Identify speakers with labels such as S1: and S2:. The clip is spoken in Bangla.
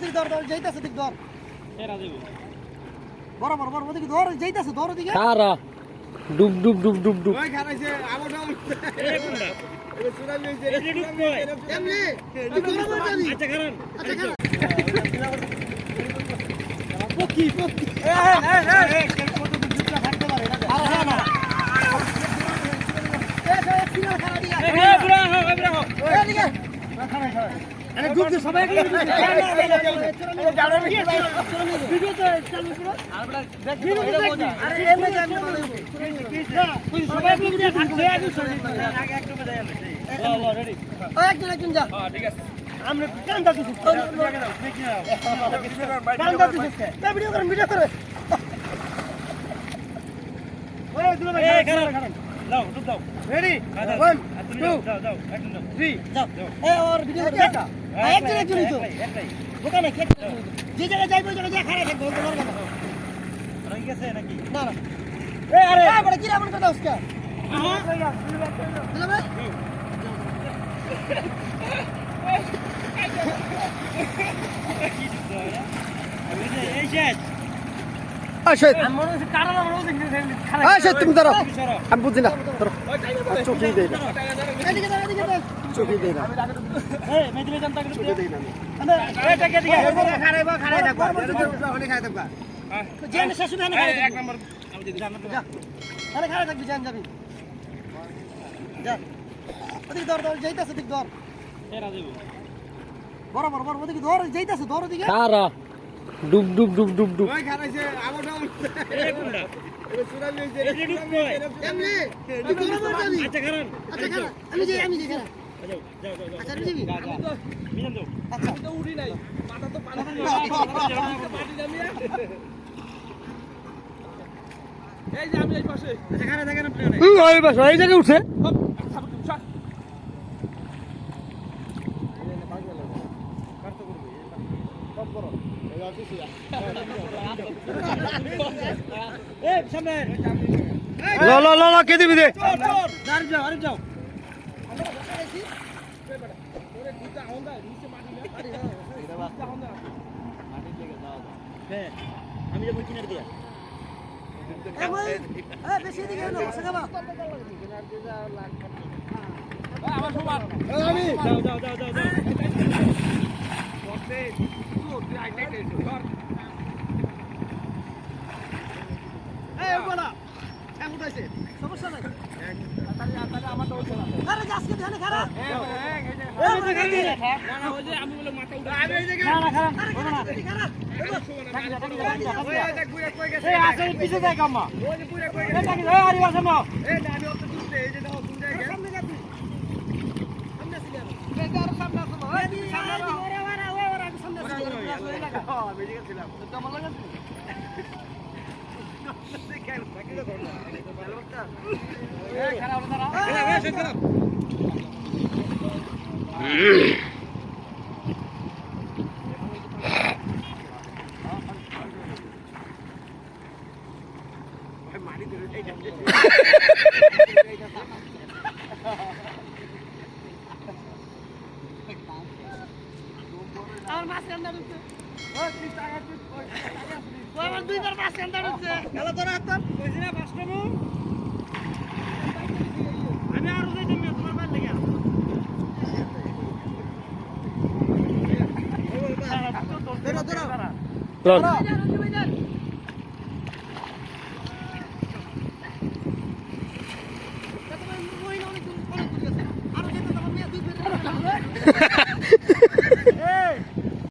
S1: ওদিকে ধর ধর যাইতাছে দিক ধর। বরাবর বরাবর ওদিকে ধর যাইতাছে ধর ওদিকে।
S2: কারা ডুব ডুব ডুব ডুব ডুব।
S3: ওই খারাইছে
S4: ডুব বুড়া হো বুড়া হো হ্যাঁ
S1: আমরা কান্দা দিছি কান্দা দিছি ভিডিও করেন ভিডিও করে ওই দুলো ভাই
S4: এই কারণ দাও দাও
S1: রেডি
S4: দাও,
S1: ওয়ান
S4: আর তুমি
S1: টু
S4: দাও দাও একদম দাও
S1: থ্রি যাও এই ওর ভিডিও করে দেখা একজন একজনই তো। দোকানে যে জায়গায় যাইবো ওই জায়গায় খারাপ থাকবে কথা।
S4: রয়ে গেছে নাকি?
S1: না আরে। বড় কি কথা উসকা আমি
S2: বুঝি না ধরো চোখে দেই না চোখে দেই না।
S1: বরাবর বরাবর ওদিকে ধর যাইতাছে ধর ওদিকে
S2: ডুব ডুব ডুব ডুব ডুব।
S3: ওই
S2: জায়গায় উঠছে। কে দিবি দে
S4: হ্যাঁ আমি যাব কিনার দিয়া
S1: বেশি দিকে
S3: আমার সমান
S1: আমি
S4: যাও যাও যাও যাও যাও
S1: এই বড়া এক উঠাইছে। সমস্যা নাই। আরে আজকে ধ্যানে খারাপ
S3: আমি বলে মাথা উঠা আমি এই
S4: না না খারাপ
S1: খারাপ
S4: এই আসে পিছে দেখ এই আরি আসে না
S3: এই না আমি অত দূর এই যে দাও তুমি দেখে
S1: সামনে যাবি সামনে আসি যাবি এই যে আর সামনে আসো ওই দিকে সামনে আসো ওরে ওরে ওরে ওরে আমি সামনে আসি
S3: হ্যাঁ বেরিয়ে গেছিলাম তো আমার লাগা খারাপ খারাপ
S1: আমার মাছ কান্দা ঢুকছে ওই আমার দুইবার মাছ কান্দা ঢুকছে গেল তোর তোর
S4: কইছি না পাঁচ আমি আরও যাইতাম না তোমার বাড়ি লেগে
S1: ধরো ধরো